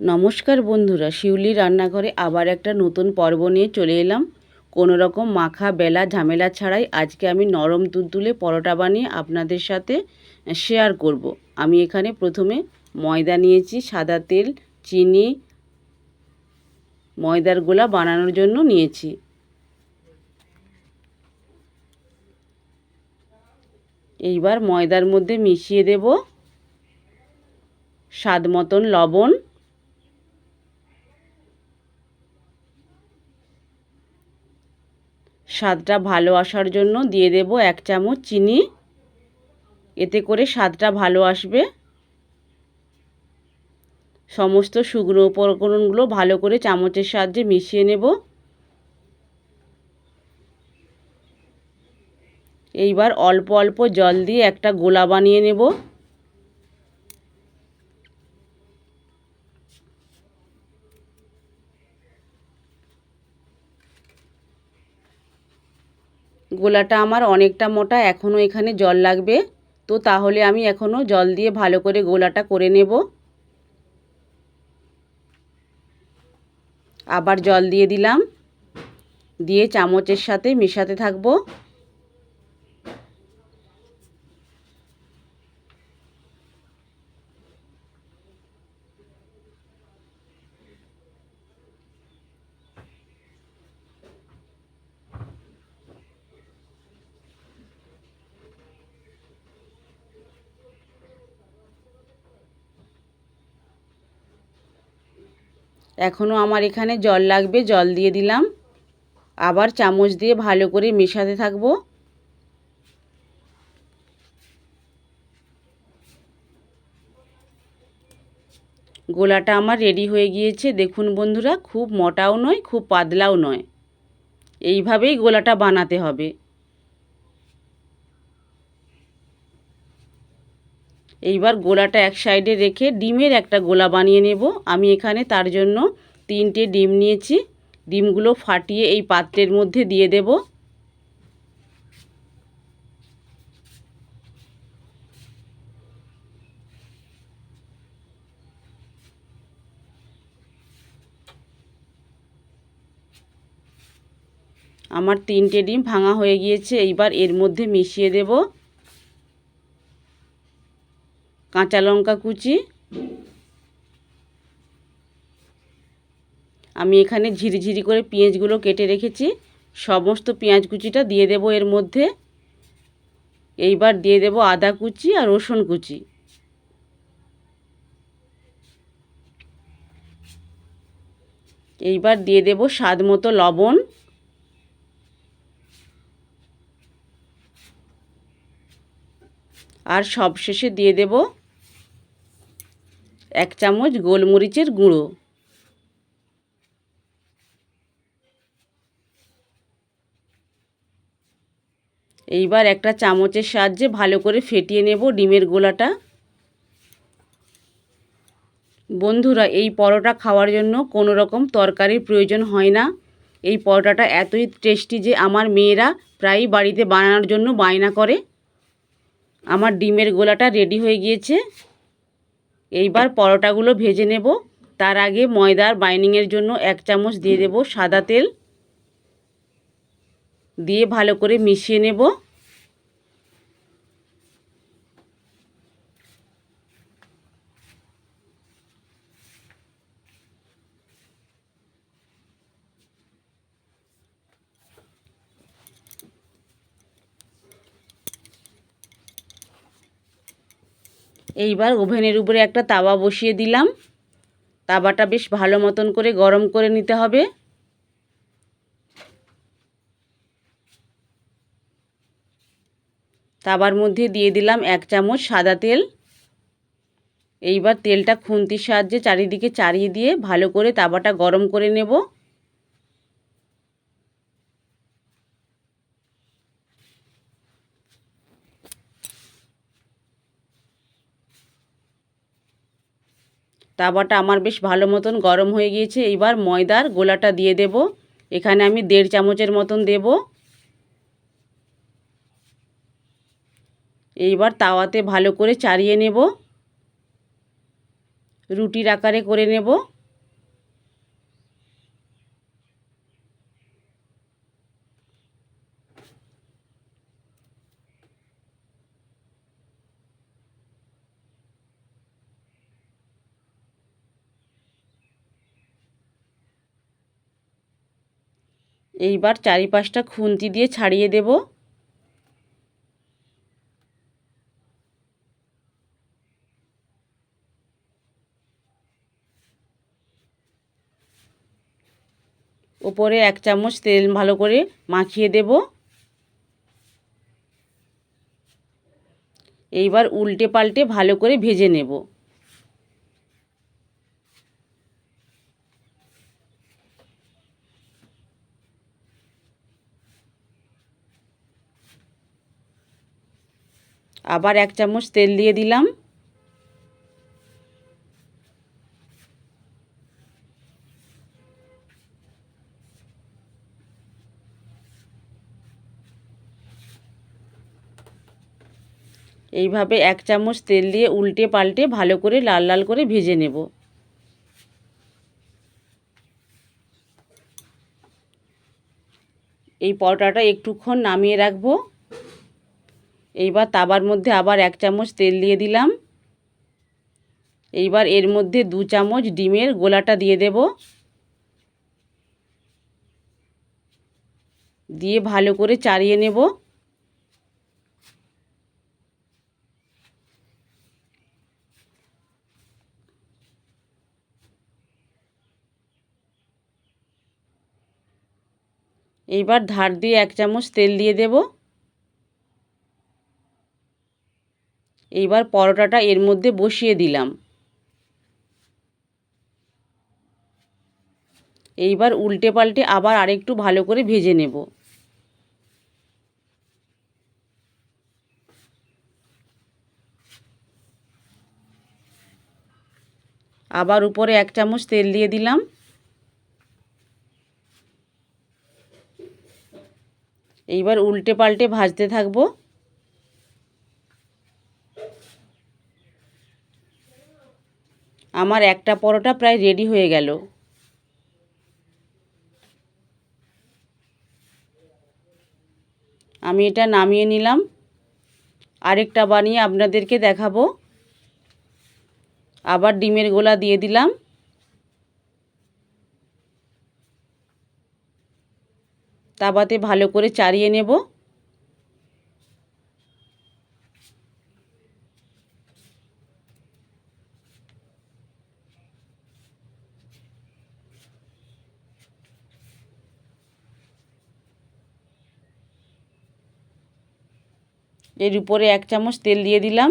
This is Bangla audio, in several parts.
নমস্কার বন্ধুরা, শিউলি রান্নাঘরে আবার একটা নতুন পর্ব নিয়ে চলে এলাম কোনো রকম মাখা, বেলা, ঝামেলা ছাড়াই আজকে আমি নরম তুলতুলে পরোটা বানিয়ে আপনাদের সাথে শেয়ার করব। আমি এখানে প্রথমে ময়দা নিয়েছি, সাদা তেল, চিনি, ময়দার গোলা বানানোর জন্য নিয়েছি এইবার ময়দার মধ্যে মিশিয়ে দেব স্বাদ মতন লবণ স্বাদটা ভালো আসার জন্য দিয়ে দেব এক চামচ চিনি। এতে করে স্বাদটা ভালো আসবে। সমস্ত শুকনো উপকরণগুলো ভালো করে চামচের সাহায্যে মিশিয়ে নেব। এইবার অল্প অল্প জল দিয়ে একটা গোলা বানিয়ে নেব। গোলাটা আমার অনেকটা মোটা, এখনও এখানে জল লাগবে। তো তাহলে আমি এখনও জল দিয়ে ভালো করে গোলাটা করে নেব। আবার জল দিয়ে দিলাম। দিয়ে চামচের সাথে মেশাতে থাকব। এখনও আমার এখানে জল লাগবে, জল দিয়ে দিলাম। আবার চামচ দিয়ে ভালো করে মেশাতে থাকব। গোলাটা আমার রেডি হয়ে গিয়েছে। দেখুন বন্ধুরা, খুব মোটাও নয়, খুব পাতলাও নয়। এইভাবেই গোলাটা বানাতে হবে। এইবার গোলাটা এক সাইডে রেখে ডিমের একটা গোলা বানিয়ে নেব। আমি এখানে তার জন্য তিনটে ডিম নিয়েছি। ডিমগুলো ফাটিয়ে এই পাত্রের মধ্যে দিয়ে দেব। আমার তিনটে ডিম ভাঙা হয়ে গিয়েছে। এইবার এর মধ্যে মিশিয়ে দেবো। কাঁচা লঙ্কা কুচি। আমি এখানে ঝিরিঝিরি করে পেঁয়াজগুলো কেটে রেখেছি। সমস্ত পেঁয়াজ কুচিটা দিয়ে দেব এর মধ্যে। এইবার দিয়ে দেব আদা কুচি আর রসুন কুচি। এইবার দিয়ে দেব স্বাদ মতো লবণ। আর সবশেষে দিয়ে দেব এক চামচ গোলমরিচের গুঁড়ো। এইবার একটা চামচের সাহায্যে ভালো করে ফেটিয়ে নেব ডিমের গোলাটা। বন্ধুরা, এই পরোটা খাওয়ার জন্য কোনো রকম তরকারির প্রয়োজন হয় না। এই পরোটাটা এতই টেস্টি যে আমার মেয়েরা প্রায়ই বাড়িতে বানানোর জন্য বায়না করে। আমার ডিমের গোলাটা রেডি হয়ে গিয়েছে। এইবার পরোটাগুলো ভেজে নেব। তার আগে ময়দার বাইনিংয়ের জন্য এক চামচ দিয়ে দেব সাদা তেল। দিয়ে ভালো করে মিশিয়ে নেব। এইবার ওভেনের উপরে একটা তাওয়া বসিয়ে দিলাম। তাওয়াটা বেশ ভালো মতন করে গরম করে নিতে হবে। তাবার মধ্যে দিয়ে দিলাম এক চামচ সাদা তেল। এইবার তেলটা খুন্তির সাহায্যে চারিদিকে চারিয়ে দিয়ে ভালো করে তাওয়াটা গরম করে নেব। তাওয়াটা আমার বেশ ভালো মতন গরম হয়ে গিয়েছে। এইবার ময়দার গোলাটা দিয়ে দেব। এখানে আমি দেড় চামচের মতন দেব। এইবার তাওয়াতে ভালো করে চারিয়ে নেব। রুটির আকারে করে নেব। এইবার চারিপাশটা খুন্তি দিয়ে ছাড়িয়ে দেব। ওপরে এক চামচ তেল ভালো করে মাখিয়ে দেব। এইবার উল্টে পাল্টে ভালো করে ভেজে নেব। আবার এক চামচ তেল দিয়ে দিলাম। এইভাবে এক চামচ তেল দিয়ে উল্টে পাল্টে ভালো করে লাল লাল করে ভেজে নেব। এই পরোটাটা একটুক্ষণ নামিয়ে রাখব। এইবার তাবার মধ্যে আবার এক চামচ তেল দিয়ে দিলাম। এইবার এর মধ্যে দু চামচ ডিমের গোলাটা দিয়ে দেব। দিয়ে ভালো করে চাড়িয়ে নেব। এইবার ধার দিয়ে এক চামচ তেল দিয়ে দেব। এইবার পরোটাটা এর মধ্যে বসিয়ে দিলাম। এইবার উল্টে পাল্টে আবার আরেকটু ভালো করে ভেজে নেব। আবার উপরে এক চামচ তেল দিয়ে দিলাম। এইবার উল্টে পাল্টে ভাজতে থাকব। আমার একটা পরোটা প্রায় রেডি হয়ে গেল। আমি এটা নামিয়ে নিলাম। আরেকটা বানিয়ে আপনাদেরকে দেখাবো। আবার ডিমের গোলা দিয়ে দিলাম। তাবাতে ভালো করে চারিয়ে নেব। এর উপরে এক চামচ তেল দিয়ে দিলাম।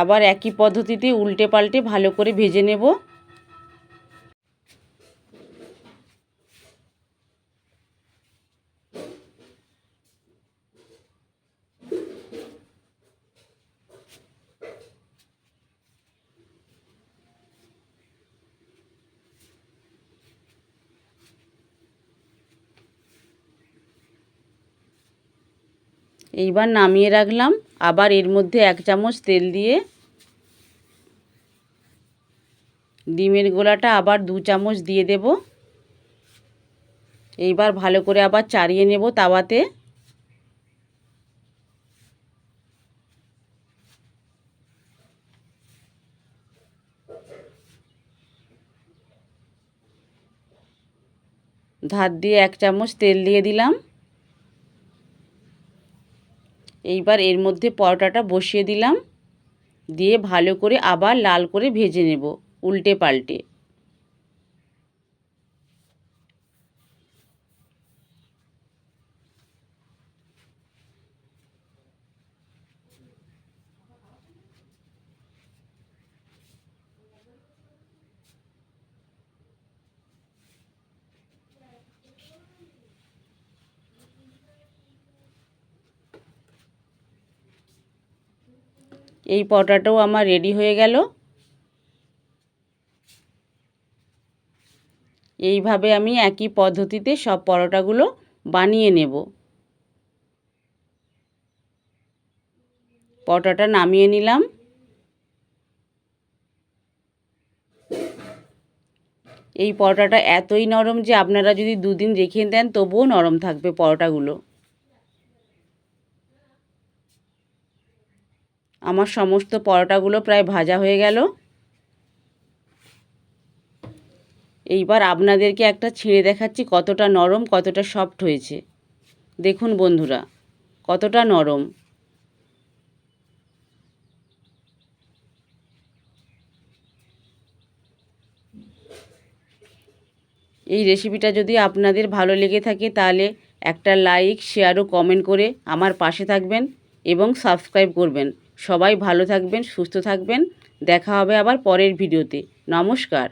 আবার একই পদ্ধতিতে উল্টে পাল্টে ভালো করে ভেজে নেব। এইবার নামিয়ে রাখলাম। আবার এর মধ্যে এক চামচ তেল দিয়ে ডিমের গোলাটা আবার দু চামচ দিয়ে দেব। এইবার ভালো করে আবার চাড়িয়ে নেব তাওয়াতে। ধার দিয়ে এক চামচ তেল দিয়ে দিলাম। এইবার এর মধ্যে পরোটাটা বসিয়ে দিলাম। দিয়ে ভালো করে আবার লাল করে ভেজে নেব, উল্টে পাল্টে। এই পরোটাটাও আমার রেডি হয়ে গেল। এইভাবে আমি একই পদ্ধতিতে সব পরোটাগুলো বানিয়ে নেব। পরোটাটা নামিয়ে নিলাম। এই পরোটাটা এতই নরম যে আপনারা যদি দুদিন রেখে দেন তবুও নরম থাকবে পরোটাগুলো। আমার সমস্ত পরোটাগুলো প্রায় ভাজা হয়ে গেল। এইবার আপনাদেরকে একটা ছিঁড়ে দেখাচ্ছি কতটা নরম, কতটা সফট হয়েছে। দেখুন বন্ধুরা, কতটা নরম। এই রেসিপিটা যদি আপনাদের ভালো লেগে থাকে তাহলে একটা লাইক শেয়ার ও কমেন্ট করে আমার পাশে থাকবেন এবং সাবস্ক্রাইব করবেন। সবাই ভালো থাকবেন সুস্থ থাকবেন। দেখা হবে আবার পরের ভিডিওতে। নমস্কার।